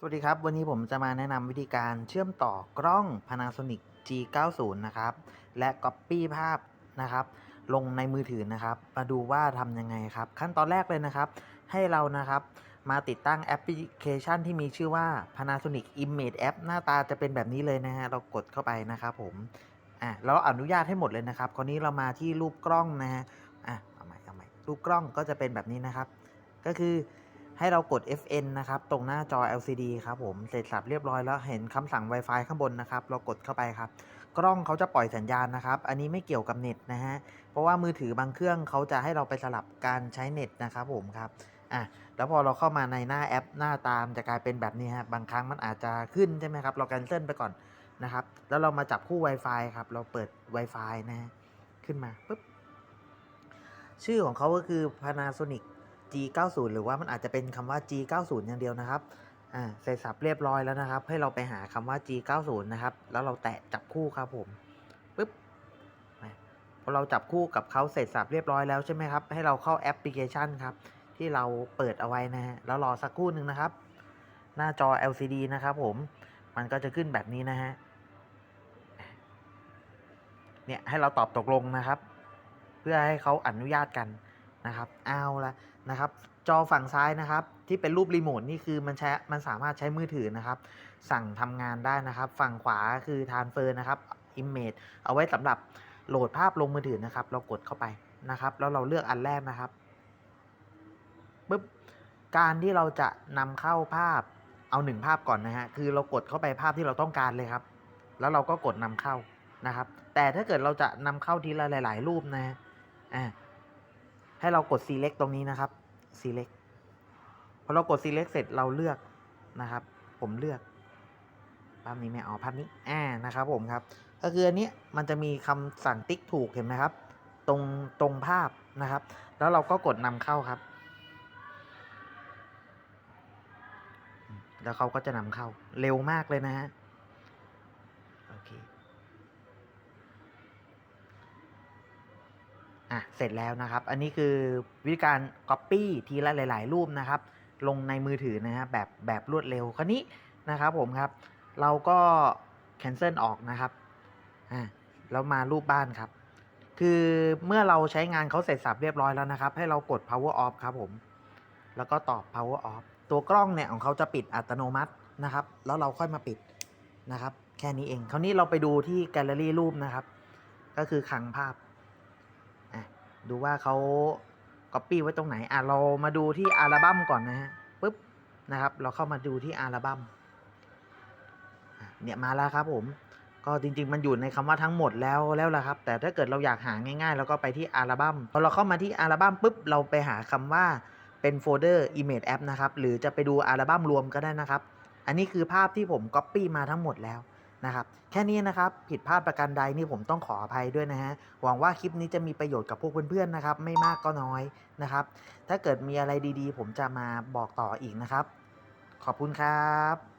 สวัสดีครับ วันนี้ผมจะมาแนะนำวิธีการเชื่อมต่อกล้อง Panasonic G90 นะครับ และ Copy ภาพนะครับ ลงในมือถือนะครับ มาดูว่าทำยังไงครับ ขั้นตอนแรกเลยนะครับ ให้เรานะครับ มาติดตั้งแอปพลิเคชันที่มีชื่อว่า Panasonic Image App หน้าตาจะเป็นแบบนี้เลยนะฮะ เรากดเข้าไปนะครับผม อะเราอนุญาตให้หมดเลยนะครับ คราวนี้เรามาที่รูปกล้องนะฮะ อะเอาใหม่เอาใหม่รูปกล้องก็จะเป็นแบบนี้นะครับ ก็คือ ให้เรากด FN นะครับ ตรงหน้าจอ LCD ครับผม เสร็จสับเรียบร้อยแล้วเห็นคำสั่ง Wi-Fi ข้างบนนะครับ เรากดเข้าไปครับ กล้องเขาจะปล่อยสัญญาณนะครับ อันนี้ไม่เกี่ยวกับเน็ตนะฮะ เพราะว่ามือถือบางเครื่องเขาจะให้เราไปสลับการใช้เน็ตนะครับผมครับอะแล้วพอเราเข้ามาในหน้าแอปหน้าตามจะกลายเป็นแบบนี้ฮะ บางครั้งมันอาจจะขึ้นใช่ไหมครับ เราแคนเซิลไปก่อนนะครับ แล้วเรามาจับคู่ Wi-Fi ครับ เราเปิด Wi-Fi นะฮะ ขึ้นมาปุ๊บ ชื่อของเขาก็คือ Panasonic G90 หรือว่ามันอาจจะเป็นคำว่า G90 อย่างเดียวนะครับอ่าเสร็จสับเรียบร้อยแล้วนะครับ ให้เราไปหาคำว่า G90 นะครับ แล้วเราแตะจับคู่ครับผมปึ๊บพอเราจับคู่กับเขาเสร็จสับเรียบร้อยแล้วใช่ไหมครับ ให้เราเข้าแอปพลิเคชันครับ ที่เราเปิดเอาไว้นะฮะแล้วรอสักครู่หนึ่งนะครับ หน้าจอ LCD นะครับผมมันก็จะขึ้นแบบนี้นะฮะเนี่ยให้เราตอบตกลงนะครับ เพื่อให้เขาอนุญาตกัน นะครับเอาละนะครับจอฝั่งซ้ายนะครับ ที่เป็นรูปรีโมทนี่คือมันใช้มันสามารถใช้มือถือนะครับ สั่งทำงานได้นะครับ ฝั่งขวาคือทานเฟอร์นะครับ Image เอาไว้สำหรับโหลดภาพลงมือถือนะครับ เรากดเข้าไปนะครับ แล้วเราเลือกอันแรกนะครับปุ๊บการที่เราจะนำเข้าภาพเอาหนึ่งภาพก่อนนะฮะคือเรากดเข้าไปภาพที่เราต้องการเลยครับ แล้วเราก็กดนำเข้านะครับ แต่ถ้าเกิดเราจะนำเข้าทีละหลาย ๆ รูปนะฮะอ่า ให้เรากด select ตรงนี้นะครับ select พอเรากด select เสร็จเราเลือกนะครับ ผมเลือกภาพนี้ไม่เอาภาพนี้อ่านะครับผมครับ ก็คืออันนี้มันจะมีคำสั่งติ๊กถูกเห็นไหมครับ ตรงตรงภาพนะครับ แล้วเราก็กดนำเข้าครับ แล้วเขาก็จะนำเข้าเร็วมากเลยนะฮะ อะเสร็จแล้วนะครับ อันนี้คือวิธีการ Copy ทีละหลาย ๆ รูปนะครับ ลงในมือถือนะฮะแบบแบบรวดเร็วคราวนี้นะครับผมครับ เราก็ cancel ออกนะครับอะแล้วมารูปบ้านครับ คือเมื่อเราใช้งานเขาเสร็จสับเรียบร้อยแล้วนะครับ ให้เรากด power off ครับผม แล้วก็ตอบ power off ตัวกล้องเนี่ยของเขาจะปิดอัตโนมัตินะครับ แล้วเราค่อยมาปิดนะครับ แค่นี้เอง คราวนี้เราไปดูที่แกลเลอรี่รูปนะครับ ก็คือคลังภาพ ดูว่าเขา copy ไว้ตรงไหนอะเรามาดูที่อัลบั้มก่อนนะฮะปุ๊บนะครับ เราเข้ามาดูที่อัลบั้มเนี่ยมาแล้วครับผมก็จริง ๆ มันอยู่ในคำว่าทั้งหมดแล้วแล้วละครับ แต่ถ้าเกิดเราอยากหาง่าย ๆ เราก็ไปที่อัลบั้มพอเราเข้ามาที่อัลบั้มปุ๊บเราไปหาคำว่าเป็นโฟลเดอร์ Image App นะครับ หรือจะไปดูอัลบั้มรวมก็ได้นะครับ อันนี้คือภาพที่ผม Copy มาทั้งหมดแล้ว นะครับ แค่นี้นะครับ ผิดพลาดประการใดนี่ผมต้องขออภัยด้วยนะฮะ หวังว่าคลิปนี้จะมีประโยชน์กับพวกเพื่อนๆนะครับ ไม่มากก็น้อยนะครับ ถ้าเกิดมีอะไรดีๆ ผมจะมาบอกต่ออีกนะครับ ขอบคุณครับ